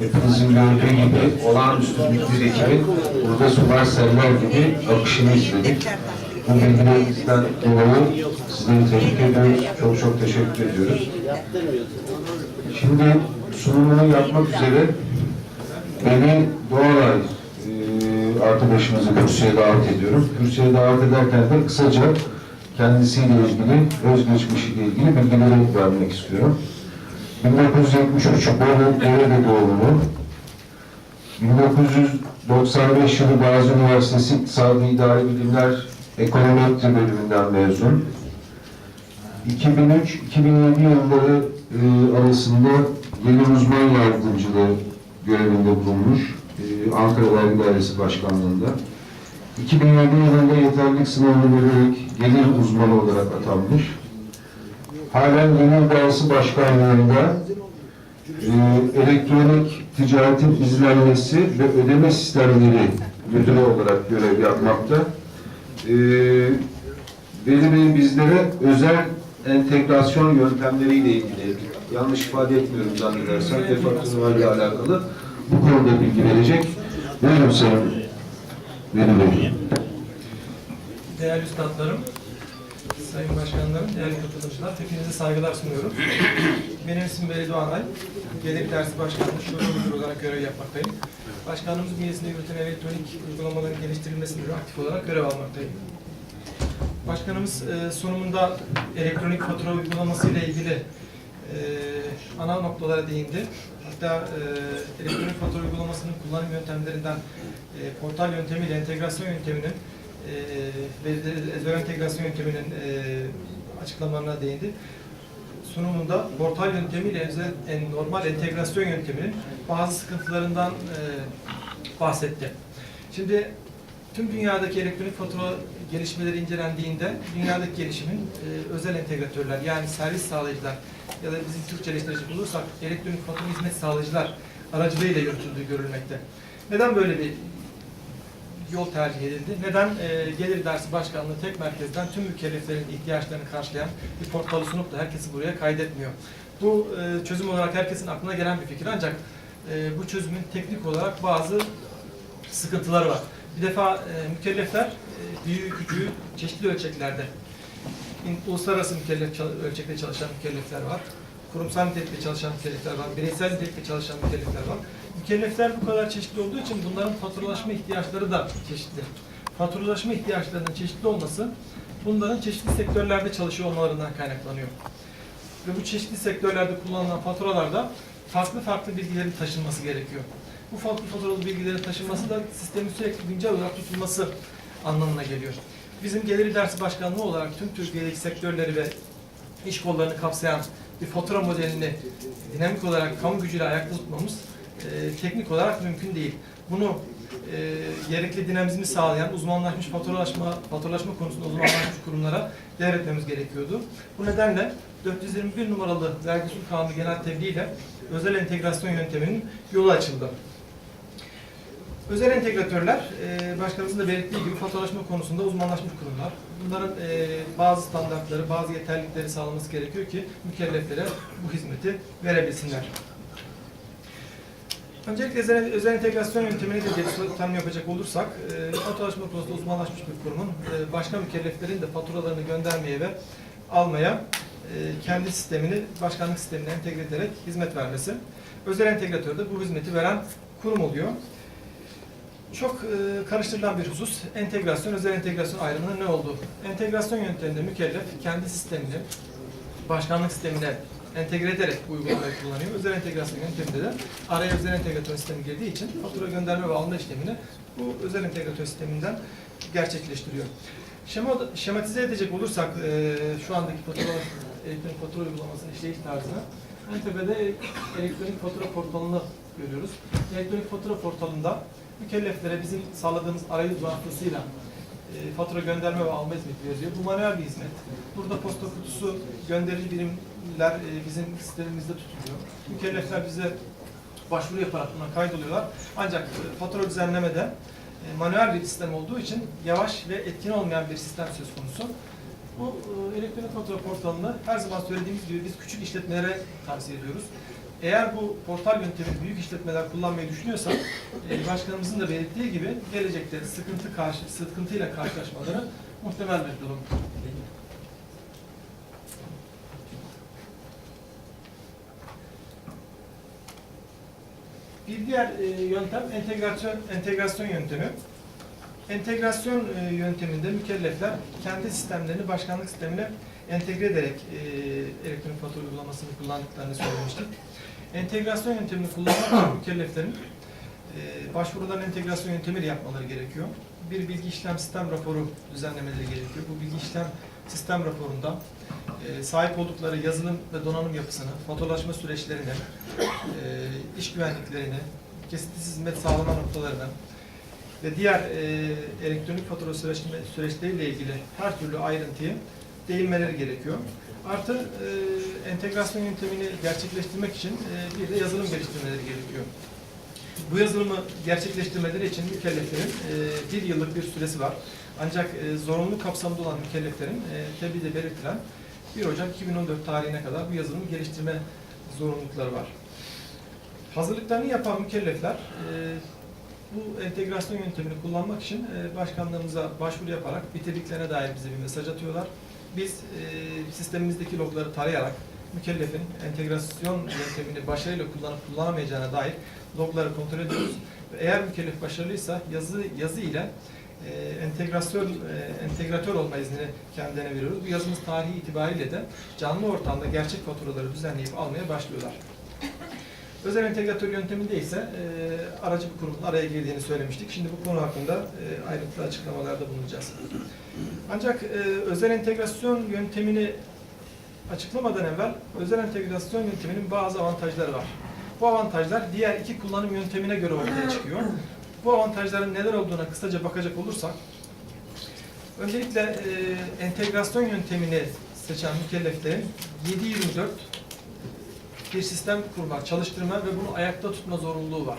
Hepinizin gördüğü gibi olağanüstü bir ekibin burada sular seller gibi akışını izledik. Bu bilgilerinizden dolayı sizleri tebrik ediyoruz. Çok çok teşekkür ediyoruz. Şimdi sunumunu yapmak üzere beni Doğalay e, arkadaşımızı kürsüye davet ediyorum. Kürsüye davet ederken de kısaca kendisiyle ilgili, özgeçmişiyle ilgili bilgileri vermek istiyorum. 1973 Bolu Develi doğumlu. 1995 yılı Gazi Üniversitesi İktisadi İdari Bilimler Ekonometri bölümünden mezun. 2003-2007 yılları e, arasında gelir uzman yardımcılığı görevinde bulunmuş. e, Ankara Vergi Dairesi Başkanlığı'nda. 2007 yılında yeterlilik sınavını vererek gelir uzmanı olarak atanmış. Halen Gelir Dairesi Başkanlığı'nda e, elektronik ticaretin izlenmesi ve ödeme sistemleri müdürü olarak görev yapmakta. E, Veli Bey bizlere özel entegrasyon yöntemleriyle ilgili, yanlış ifade etmiyorum zannedersem, defaktörlerle ile alakalı bu konuda bilgi verecek. Buyurun Sayın Veli Bey. Değerli üstadlarım, sayın başkanlarım, değerli katılımcılar, hepinize saygılar sunuyorum. Benim ismim Veli Doğanay, Gelir Dersi Başkanlığı Şube Müdürü olarak görev yapmaktayım. Başkanlığımız bünyesinde yürütülen elektronik uygulamaların geliştirilmesinde aktif olarak görev almaktayım. Başkanımız e, sunumunda elektronik fatura uygulaması ile ilgili e, ana noktalara değindi. Hatta e, elektronik fatura uygulamasının kullanım yöntemlerinden e, portal yöntemiyle entegrasyon yönteminin ve Ezber entegrasyon yönteminin e, açıklamalarına değindi. Sunumunda portal yöntemiyle en normal entegrasyon yönteminin bazı sıkıntılarından e, bahsetti. Şimdi tüm dünyadaki elektronik fatura gelişmeleri incelendiğinde dünyadaki gelişimin e, özel entegratörler yani servis sağlayıcılar ya da bizim Türkçeleştirecek olursak elektronik fatura hizmet sağlayıcılar aracılığıyla yürütüldüğü görülmekte. Neden böyle bir yol tercih edildi? Neden e, Gelir Dersi Başkanlığı tek merkezden tüm mükelleflerin ihtiyaçlarını karşılayan bir portalı sunup da herkesi buraya kaydetmiyor? Bu e, çözüm olarak herkesin aklına gelen bir fikir ancak e, bu çözümün teknik olarak bazı sıkıntıları var. Bir defa e, mükellefler e, büyüğü küçüğü çeşitli ölçeklerde uluslararası mükellef ölçekte çalışan mükellefler var. Kurumsal nitelikte çalışan mükellefler var. Bireysel nitelikte çalışan mükellefler var. Mükellefler bu kadar çeşitli olduğu için bunların faturalaşma ihtiyaçları da çeşitli. Faturalaşma ihtiyaçlarının çeşitli olması bunların çeşitli sektörlerde çalışıyor olmalarından kaynaklanıyor. Ve bu çeşitli sektörlerde kullanılan faturalarda farklı farklı bilgilerin taşınması gerekiyor. Bu farklı faturalı bilgilerin taşınması da sistemin sürekli güncel olarak tutulması anlamına geliyor. Bizim Gelir Dersi Başkanlığı olarak tüm Türkiye'deki sektörleri ve iş kollarını kapsayan bir fatura modelini dinamik olarak kamu gücüyle ayakta tutmamız teknik olarak mümkün değil. Bunu e, gerekli dinamizmi sağlayan uzmanlaşmış faturalaşma, faturalaşma konusunda uzmanlaşmış kurumlara devretmemiz gerekiyordu. Bu nedenle 421 numaralı Vergi Usul Kanunu genel tebliğ ile özel entegrasyon yönteminin yolu açıldı. Özel entegratörler, e, başkanımızın da belirttiği gibi faturalaşma konusunda uzmanlaşmış kurumlar. Bunların e, bazı standartları, bazı yeterlilikleri sağlaması gerekiyor ki mükelleflere bu hizmeti verebilsinler. Öncelikle özel, özel entegrasyon yöntemini de tanım yapacak olursak, e, faturalaşma konusunda uzmanlaşmış bir kurumun e, başka mükelleflerin de faturalarını göndermeye ve almaya e, kendi sistemini başkanlık sistemine entegre ederek hizmet vermesi. Özel entegratör de bu hizmeti veren kurum oluyor. Çok e, karıştırılan bir husus, entegrasyon, özel entegrasyon ayrımının ne olduğu. Entegrasyon yönteminde mükellef kendi sistemini başkanlık sistemine entegre ederek uygulamayı kullanıyor. Özel entegrasyon yönteminde de araya özel entegratör sistemi girdiği için fatura gönderme ve alma işlemini bu özel entegratör sisteminden gerçekleştiriyor. Şema, şematize edecek olursak e, şu andaki fatura, elektronik fatura uygulamasının işleyiş tarzını en tepede elektronik fatura portalını görüyoruz. Elektronik fatura portalında mükelleflere bizim sağladığımız arayüz vasıtasıyla e, fatura gönderme ve alma hizmeti veriyor. Bu manuel bir hizmet. Burada posta kutusu gönderici birimler e, bizim sistemimizde tutuluyor. Mükellefler bize başvuru yaparak buna kaydoluyorlar. Ancak e, fatura düzenlemede e, manuel bir sistem olduğu için yavaş ve etkin olmayan bir sistem söz konusu. Bu e, elektronik fatura portalını her zaman söylediğimiz gibi biz küçük işletmelere tavsiye ediyoruz. Eğer bu portal yöntemini büyük işletmeler kullanmayı düşünüyorsa, başkanımızın da belirttiği gibi gelecekte sıkıntı karşı sıkıntıyla karşılaşmaları muhtemel bir durum. Bir diğer e, yöntem entegrasyon entegrasyon yöntemi. Entegrasyon e, yönteminde mükellefler kendi sistemlerini başkanlık sistemine entegre ederek e, elektronik fatura uygulamasını kullandıklarını söylemiştik. Entegrasyon yöntemini kullanmak mükelleflerin e, başvuruların entegrasyon yöntemiyle yapmaları gerekiyor. Bir bilgi işlem sistem raporu düzenlemeleri gerekiyor. Bu bilgi işlem sistem raporunda e, sahip oldukları yazılım ve donanım yapısını, faturalaşma süreçlerini, e, iş güvenliklerini, kesintisiz hizmet sağlama noktalarını ve diğer e, elektronik fatura süreçleriyle ilgili her türlü ayrıntıyı değinmeleri gerekiyor. Artı e, entegrasyon yöntemini gerçekleştirmek için e, bir de yazılım geliştirmeleri gerekiyor. Bu yazılımı gerçekleştirmeleri için mükelleflerin e, bir yıllık bir süresi var. Ancak e, zorunlu kapsamında olan mükelleflerin e, tebliğde belirtilen 1 Ocak 2014 tarihine kadar bu yazılımı geliştirme zorunlulukları var. Hazırlıklarını yapan mükellefler e, bu entegrasyon yöntemini kullanmak için e, başkanlığımıza başvuru yaparak bitirdiklerine dair bize bir mesaj atıyorlar. Biz e, sistemimizdeki logları tarayarak mükellefin entegrasyon yöntemini başarıyla kullanıp kullanamayacağına dair logları kontrol ediyoruz. Eğer mükellef başarılıysa yazı yazı ile e, entegrasyon e, entegratör olma iznini kendilerine veriyoruz. Bu yazımız tarihi itibariyle de canlı ortamda gerçek faturaları düzenleyip almaya başlıyorlar. Özel entegratör yönteminde ise e, aracı bir kurumun araya girdiğini söylemiştik. Şimdi bu konu hakkında e, ayrıntılı açıklamalarda bulunacağız. Ancak e, özel entegrasyon yöntemini açıklamadan evvel özel entegrasyon yönteminin bazı avantajları var. Bu avantajlar diğer iki kullanım yöntemine göre ortaya çıkıyor. Bu avantajların neler olduğuna kısaca bakacak olursak, öncelikle e, entegrasyon yöntemini seçen mükelleflerin 7-24 bir sistem kurma, çalıştırma ve bunu ayakta tutma zorunluluğu var.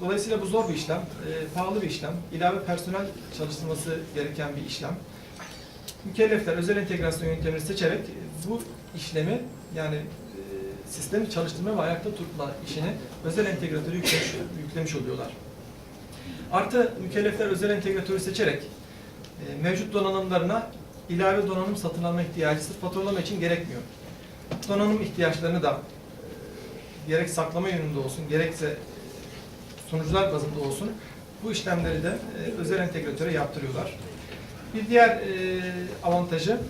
Dolayısıyla bu zor bir işlem, e, pahalı bir işlem, ilave personel çalıştırması gereken bir işlem. Mükellefler özel entegrasyon yöntemini seçerek bu işlemi yani e, sistemi çalıştırma ve ayakta tutma işini özel entegratörü yüklemiş, yüklemiş oluyorlar. Artı mükellefler özel entegratörü seçerek e, mevcut donanımlarına ilave donanım satın alma ihtiyacı sırf faturalama için gerekmiyor. Donanım ihtiyaçlarını da e, gerek saklama yönünde olsun, gerekse sunucular bazında olsun bu işlemleri de özel entegratöre yaptırıyorlar. Bir diğer e, avantajı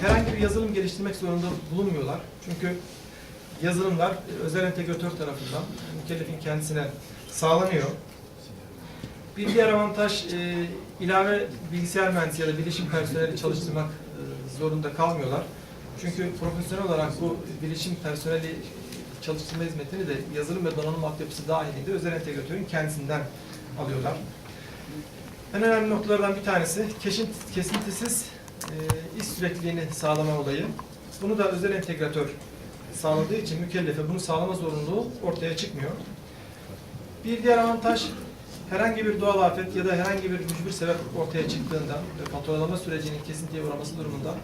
herhangi bir yazılım geliştirmek zorunda bulunmuyorlar. Çünkü yazılımlar e, özel entegratör tarafından mükellefin kendisine sağlanıyor. Bir diğer avantaj e, ilave bilgisayar mühendisi ya da bilişim personeli çalıştırmak e, zorunda kalmıyorlar. Çünkü profesyonel olarak bu bilişim personeli çalıştırma hizmetini de yazılım ve donanım altyapısı dahilinde özel entegratörün kendisinden alıyorlar. En önemli noktalardan bir tanesi kesin, kesintisiz e, iş sürekliliğini sağlama olayı. Bunu da özel entegratör sağladığı için mükellefe bunu sağlama zorunluluğu ortaya çıkmıyor. Bir diğer avantaj herhangi bir doğal afet ya da herhangi bir mücbir sebep ortaya çıktığında ve faturalama sürecinin kesintiye uğraması durumunda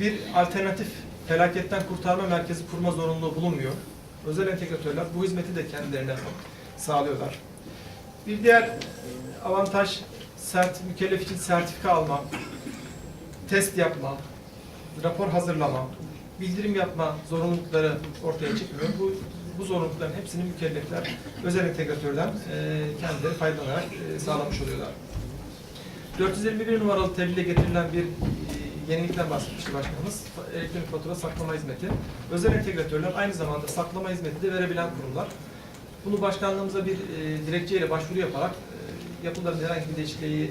bir alternatif felaketten kurtarma merkezi kurma zorunluluğu bulunmuyor. Özel entegratörler bu hizmeti de kendilerine sağlıyorlar. Bir diğer avantaj sert, mükellef için sertifika alma, test yapma, rapor hazırlama, bildirim yapma zorunlulukları ortaya çıkmıyor. Bu, bu zorunlulukların hepsini mükellefler özel entegratörden e, kendileri faydalanarak e, sağlamış oluyorlar. 451 numaralı tebliğe getirilen bir e, yenilikten bahsetmişti başkanımız. Elektronik fatura saklama hizmeti. Özel entegratörler aynı zamanda saklama hizmeti de verebilen kurumlar. Bunu başkanlığımıza bir e, dilekçeyle başvuru yaparak e, yapıların herhangi bir değişikliği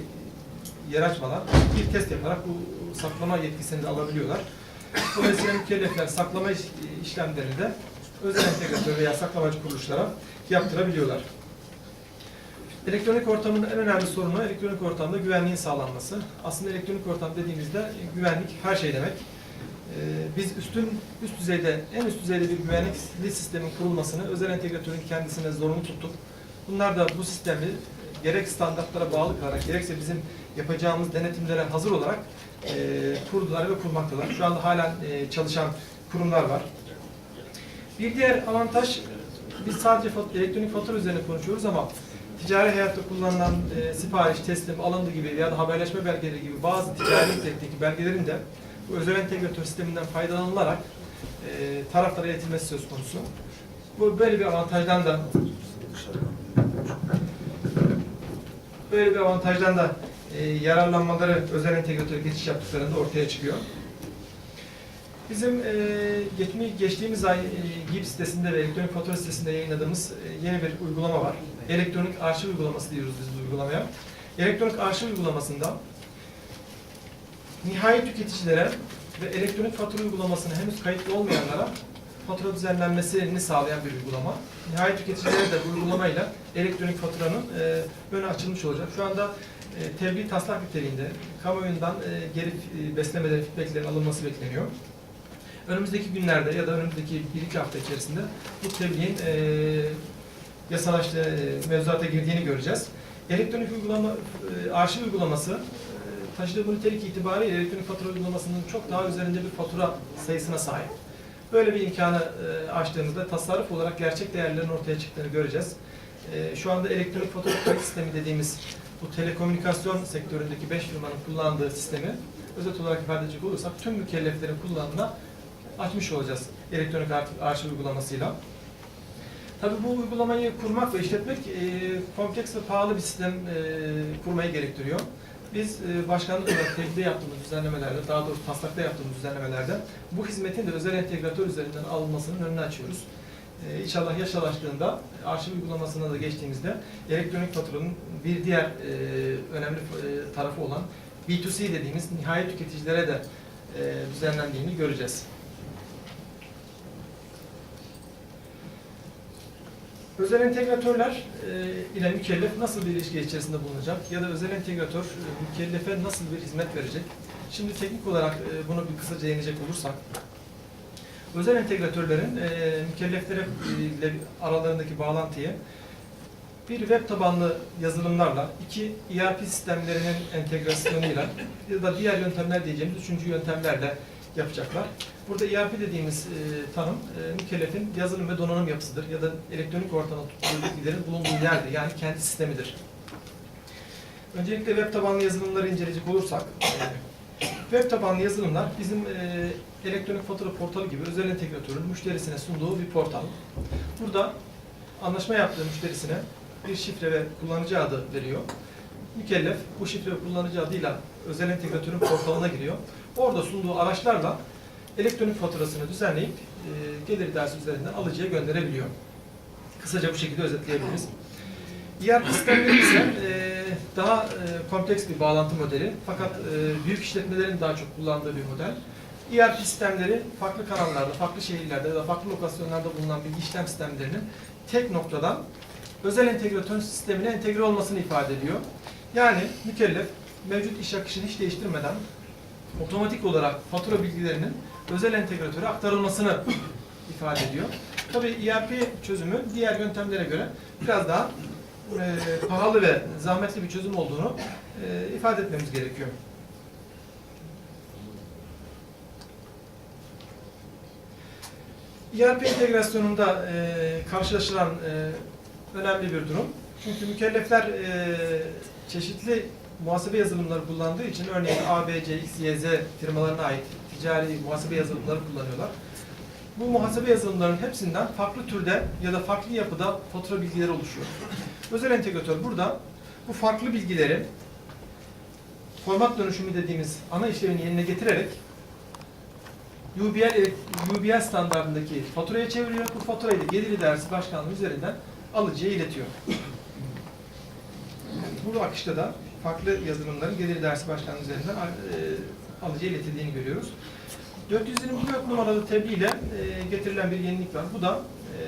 yer açmadan bir test yaparak bu saklama yetkisini de alabiliyorlar. Dolayısıyla mükellefler saklama iş- işlemlerini de özel entegratör veya saklamacı kuruluşlara yaptırabiliyorlar. Elektronik ortamın en önemli sorunu elektronik ortamda güvenliğin sağlanması. Aslında elektronik ortam dediğimizde güvenlik her şey demek. Ee, Biz üstün üst düzeyde en üst düzeyde bir güvenlik sistemin kurulmasını özel entegratörün kendisine zorunlu tuttuk. Bunlar da bu sistemi gerek standartlara bağlı kalarak gerekse bizim yapacağımız denetimlere hazır olarak e, kurdular ve kurmaktalar. Şu anda halen e, çalışan kurumlar var. Bir diğer avantaj, biz sadece fat- elektronik fatura üzerine konuşuyoruz ama ticari hayatta kullanılan e, sipariş, teslim, alındı gibi ya da haberleşme belgeleri gibi bazı ticari nitelikteki belgelerin de bu özel entegratör sisteminden faydalanılarak e, taraflara iletilmesi söz konusu. Bu böyle bir avantajdan da böyle bir avantajdan da e, yararlanmaları özel entegratör geçiş yaptıklarında ortaya çıkıyor. Bizim e, geçmi- geçtiğimiz ay e, GİP sitesinde ve elektronik fatura sitesinde yayınladığımız e, yeni bir uygulama var. Elektronik arşiv uygulaması diyoruz biz bu uygulamaya. Elektronik arşiv uygulamasında nihai tüketicilere ve elektronik fatura uygulamasına henüz kayıtlı olmayanlara fatura düzenlenmesini sağlayan bir uygulama. Nihai tüketicilere de bu uygulamayla elektronik faturanın e, önü açılmış olacak. Şu anda e, tebliğ taslak niteliğinde kamuoyundan e, geri e, beslemelerin, feedbacklerin alınması bekleniyor. Önümüzdeki günlerde ya da önümüzdeki bir iki hafta içerisinde bu tebliğin e, yasalaştığı, e, mevzuata girdiğini göreceğiz. Elektronik uygulama, e, arşiv uygulaması e, taşıdığı nitelik itibariyle elektronik fatura uygulamasının çok daha üzerinde bir fatura sayısına sahip. Böyle bir imkanı e, açtığımızda tasarruf olarak gerçek değerlerin ortaya çıktığını göreceğiz. E, şu anda elektronik kayıt sistemi dediğimiz bu telekomünikasyon sektöründeki 5 firmanın kullandığı sistemi özet olarak ifade edecek olursak tüm mükelleflerin kullanımına açmış olacağız elektronik ar- arşiv uygulamasıyla. Tabii bu uygulamayı kurmak ve işletmek e, kompleks ve pahalı bir sistem e, kurmayı gerektiriyor. Biz e, başkanlık olarak tebliğde yaptığımız düzenlemelerde, daha doğrusu taslakta yaptığımız düzenlemelerde bu hizmetin de özel entegratör üzerinden alınmasının önünü açıyoruz. E, inşallah yaşalaştığında arşiv uygulamasına da geçtiğimizde elektronik faturanın bir diğer e, önemli e, tarafı olan B2C dediğimiz nihai tüketicilere de düzenlendiğini göreceğiz. Özel entegratörler e, ile mükellef nasıl bir ilişki içerisinde bulunacak ya da özel entegratör e, mükellefe nasıl bir hizmet verecek? Şimdi teknik olarak e, bunu bir kısaca değinecek olursak, özel entegratörlerin mükelleflere ile aralarındaki bağlantıyı bir web tabanlı yazılımlarla, iki ERP sistemlerinin entegrasyonuyla ya da diğer yöntemler diyeceğimiz üçüncü yöntemlerle yapacaklar. Burada ERP dediğimiz e, tanım e, mükellefin yazılım ve donanım yapısıdır ya da elektronik ortamda tuttuğu bilgilerin bulunduğu yerdir. Yani kendi sistemidir. Öncelikle web tabanlı yazılımları inceleyecek olursak, e, web tabanlı yazılımlar bizim e, elektronik fatura portalı gibi özel entegratörün müşterisine sunduğu bir portal. Burada anlaşma yaptığı müşterisine bir şifre ve kullanıcı adı veriyor. Mükellef bu şifre ve kullanıcı adıyla özel entegratörün portalına giriyor. Orada sunduğu araçlarla elektronik faturasını düzenleyip e, gelir idaresi üzerinden alıcıya gönderebiliyor. Kısaca bu şekilde özetleyebiliriz. ERP sistemleri ise e, daha e, kompleks bir bağlantı modeli fakat e, büyük işletmelerin daha çok kullandığı bir model. ERP sistemleri farklı kanallarda, farklı şehirlerde ya da farklı lokasyonlarda bulunan bilgi işlem sistemlerinin tek noktadan özel entegratör sistemine entegre olmasını ifade ediyor. Yani mükellef mevcut iş akışını hiç değiştirmeden otomatik olarak fatura bilgilerinin özel entegratöre aktarılmasını ifade ediyor. Tabii ERP çözümü diğer yöntemlere göre biraz daha e, pahalı ve zahmetli bir çözüm olduğunu e, ifade etmemiz gerekiyor. ERP entegrasyonunda e, karşılaşılan e, önemli bir durum. Çünkü mükellefler e, çeşitli muhasebe yazılımları kullandığı için örneğin ABC, X, Y, Z firmalarına ait ticari muhasebe yazılımları kullanıyorlar. Bu muhasebe yazılımlarının hepsinden farklı türde ya da farklı yapıda fatura bilgileri oluşuyor. Özel entegratör burada bu farklı bilgileri format dönüşümü dediğimiz ana işlevini yerine getirerek UBL, UBL standartındaki faturaya çeviriyor. Bu faturayı da gelir idaresi başkanlığı üzerinden alıcıya iletiyor. Bu akışta da farklı yazılımların gelir idaresi başkanlığı üzerinden e, alıcıya iletildiğini görüyoruz. 424 numaralı tebliğ ile e, getirilen bir yenilik var. Bu da e,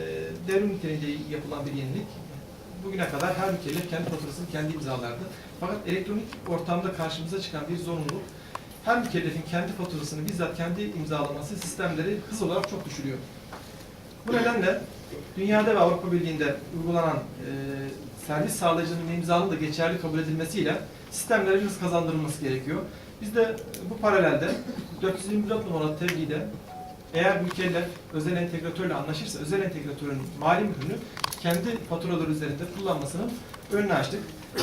devrim niteliğinde yapılan bir yenilik. Bugüne kadar her mükellef kendi faturasını kendi imzalardı. Fakat elektronik ortamda karşımıza çıkan bir zorunluluk her mükellefin kendi faturasını bizzat kendi imzalaması sistemleri hız olarak çok düşürüyor. Bu nedenle dünyada ve Avrupa Birliği'nde uygulanan e, servis sağlayıcının imzanın da geçerli kabul edilmesiyle sistemlere hız kazandırılması gerekiyor. Biz de bu paralelde 424 numaralı tebliğde Eğer mükellef özel entegratörle anlaşırsa özel entegratörün mali mührünü kendi faturaları üzerinde kullanmasının önünü açtık. Ee,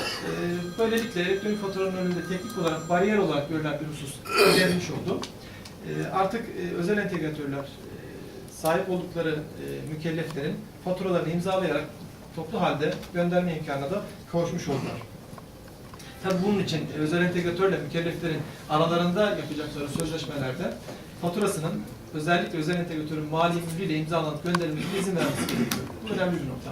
Böylelikle elektronik faturanın önünde teknik olarak bariyer olarak görülen bir husus giderilmiş oldu. Ee, Artık e, özel entegratörler e, sahip oldukları e, mükelleflerin faturalarını imzalayarak toplu halde gönderme imkanına da kavuşmuş oldular. Tabii bunun için e, özel entegratörle mükelleflerin aralarında yapacakları sözleşmelerde faturasının özellikle özel entegratörün mali mührüyle imzalanıp gönderilmesine izin vermesi gerekiyor. Bu önemli bir nokta.